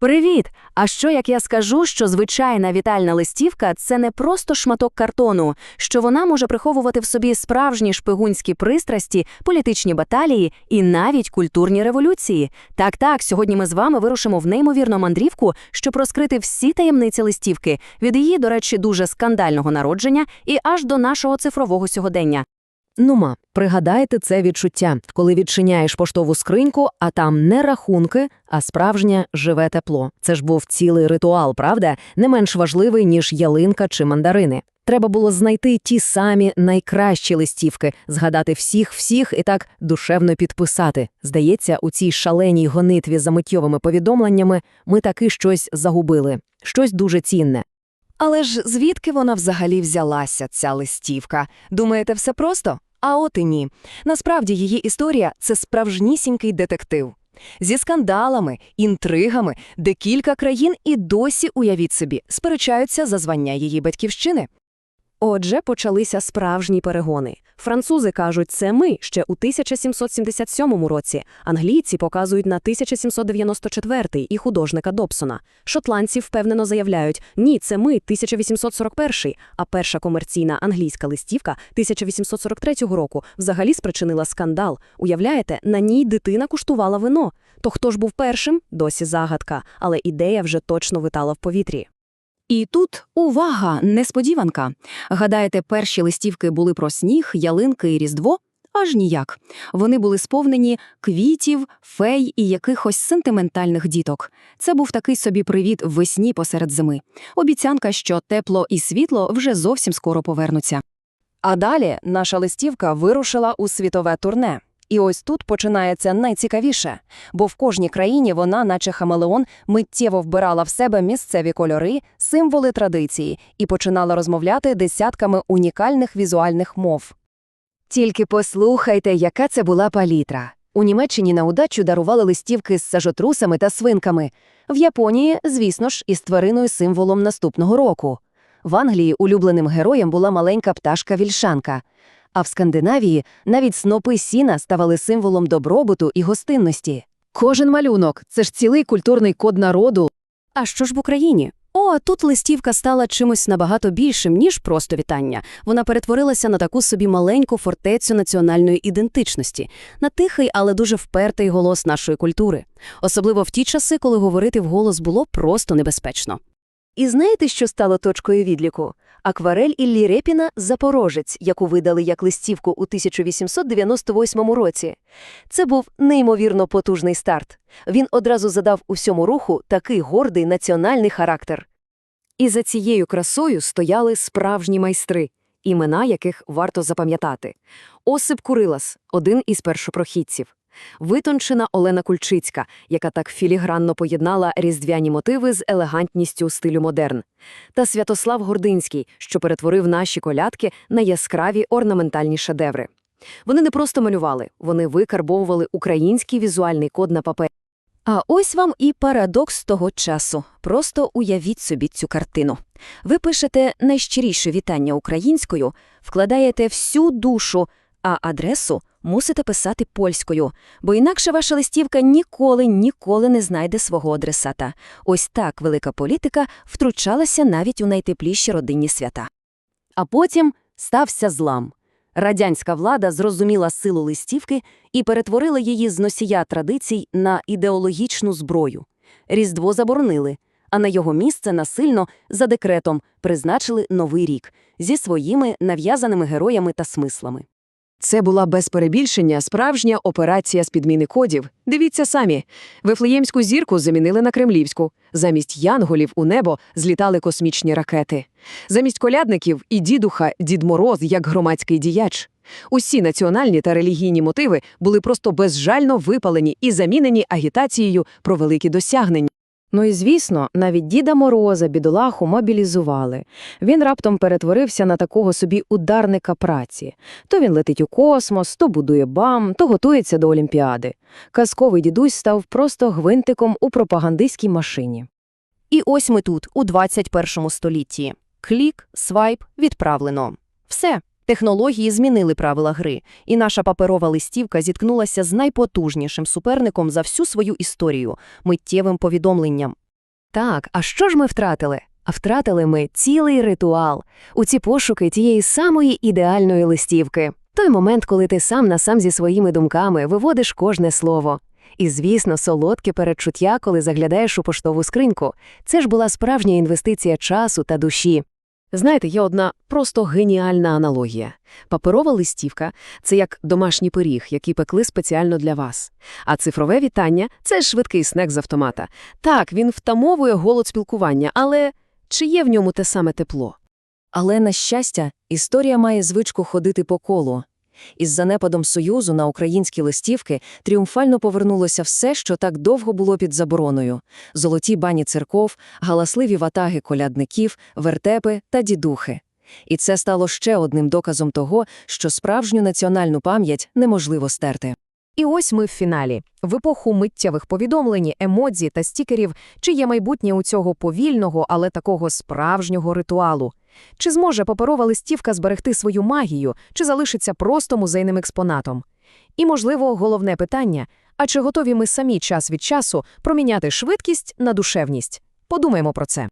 Привіт! А що як я скажу, що звичайна вітальна листівка це не просто шматок картону, що вона може приховувати в собі справжні шпигунські пристрасті, політичні баталії і навіть культурні революції. Так, так, сьогодні ми з вами вирушимо в неймовірну мандрівку, щоб розкрити всі таємниці листівки від її, до речі, дуже скандального народження і аж до нашого цифрового сьогодення. Нума, пригадайте це відчуття, коли відчиняєш поштову скриньку, а там не рахунки, а справжнє живе тепло. Це ж був цілий ритуал, правда? Не менш важливий, ніж ялинка чи мандарини. Треба було знайти ті самі найкращі листівки, згадати всіх-всіх і так душевно підписати. Здається, у цій шаленій гонитві за миттєвими повідомленнями ми таки щось загубили, щось дуже цінне. Але ж звідки вона взагалі взялася, ця листівка? Думаєте, все просто? А от і ні. Насправді її історія це справжнісінький детектив. Зі скандалами, інтригами, де кілька країн і досі, уявіть собі, сперечаються за звання її батьківщини. Отже, почалися справжні перегони. Французи кажуть, це ми ще у 1777 році. Англійці показують на 1794 і художника Добсона. Шотландці впевнено заявляють, ні, це ми 1841, а перша комерційна англійська листівка 1843 року взагалі спричинила скандал. Уявляєте, на ній дитина куштувала вино. То хто ж був першим? Досі загадка, але ідея вже точно витала в повітрі. І тут увага, несподіванка. Гадаєте, перші листівки були про сніг, ялинки і різдво? Аж ніяк. Вони були сповнені квітів, фей і якихось сентиментальних діток. Це був такий собі привіт весні посеред зими. Обіцянка, що тепло і світло вже зовсім скоро повернуться. А далі наша листівка вирушила у світове турне. І ось тут починається найцікавіше, бо в кожній країні вона, наче хамелеон, миттєво вбирала в себе місцеві кольори, символи традиції і починала розмовляти десятками унікальних візуальних мов. Тільки послухайте, яка це була палітра. У Німеччині на удачу дарували листівки з сажотрусами та свинками. В Японії, звісно ж, із твариною символом наступного року. В Англії улюбленим героєм була маленька пташка-вільшанка. А в Скандинавії навіть снопи сіна ставали символом добробуту і гостинності. Кожен малюнок це ж цілий культурний код народу. А що ж в Україні? О, а тут листівка стала чимось набагато більшим, ніж просто вітання. Вона перетворилася на таку собі маленьку фортецю національної ідентичності, на тихий, але дуже впертий голос нашої культури. Особливо в ті часи, коли говорити вголос було просто небезпечно. І знаєте, що стало точкою відліку? Акварель Іллі Репіна «Запорожець», яку видали як листівку у 1898 році. Це був неймовірно потужний старт. Він одразу задав усьому руху такий гордий національний характер. І за цією красою стояли справжні майстри, імена яких варто запам'ятати. Осип Курилас – один із першопрохідців. Витончена Олена Кульчицька, яка так філігранно поєднала різдвяні мотиви з елегантністю стилю модерн. Та Святослав Гординський, що перетворив наші колядки на яскраві орнаментальні шедеври. Вони не просто малювали, вони викарбовували український візуальний код на папері. А ось вам і парадокс того часу. Просто уявіть собі цю картину. Ви пишете найщиріше вітання українською, вкладаєте всю душу, а адресу мусите писати польською, бо інакше ваша листівка ніколи, ніколи не знайде свого адресата. Ось так велика політика втручалася навіть у найтепліші родинні свята. А потім стався злам. Радянська влада зрозуміла силу листівки і перетворила її з носія традицій на ідеологічну зброю. Різдво заборонили, а на його місце насильно, за декретом, призначили Новий рік зі своїми нав'язаними героями та смислами. Це була без перебільшення справжня операція з підміни кодів. Дивіться самі. Вифлеємську зірку замінили на кремлівську. Замість янголів у небо злітали космічні ракети. Замість колядників і дідуха Дід Мороз як громадський діяч. Усі національні та релігійні мотиви були просто безжально випалені і замінені агітацією про великі досягнення. Ну і звісно, навіть Діда Мороза бідолаху мобілізували. Він раптом перетворився на такого собі ударника праці. То він летить у космос, то будує бам, то готується до Олімпіади. Казковий дідусь став просто гвинтиком у пропагандистській машині. І ось ми тут, у 21 столітті. Клік, свайп, відправлено. Все. Технології змінили правила гри, і наша паперова листівка зіткнулася з найпотужнішим суперником за всю свою історію – миттєвим повідомленням. Так, а що ж ми втратили? А втратили ми цілий ритуал у ці пошуки тієї самої ідеальної листівки. Той момент, коли ти сам на сам зі своїми думками виводиш кожне слово. І, звісно, солодке передчуття, коли заглядаєш у поштову скриньку. Це ж була справжня інвестиція часу та душі. Знаєте, є одна просто геніальна аналогія. Паперова листівка – це як домашній пиріг, який пекли спеціально для вас. А цифрове вітання – це швидкий снек з автомата. Так, він втамовує голод спілкування, але чи є в ньому те саме тепло? Але, на щастя, історія має звичку ходити по колу. Із занепадом Союзу на українські листівки тріумфально повернулося все, що так довго було під забороною – золоті бані церков, галасливі ватаги колядників, вертепи та дідухи. І це стало ще одним доказом того, що справжню національну пам'ять неможливо стерти. І ось ми в фіналі. В епоху миттєвих повідомлень, емодзі та стікерів, чи є майбутнє у цього повільного, але такого справжнього ритуалу? Чи зможе паперова листівка зберегти свою магію, чи залишиться просто музейним експонатом? І, можливо, головне питання – а чи готові ми самі час від часу проміняти швидкість на душевність? Подумаємо про це.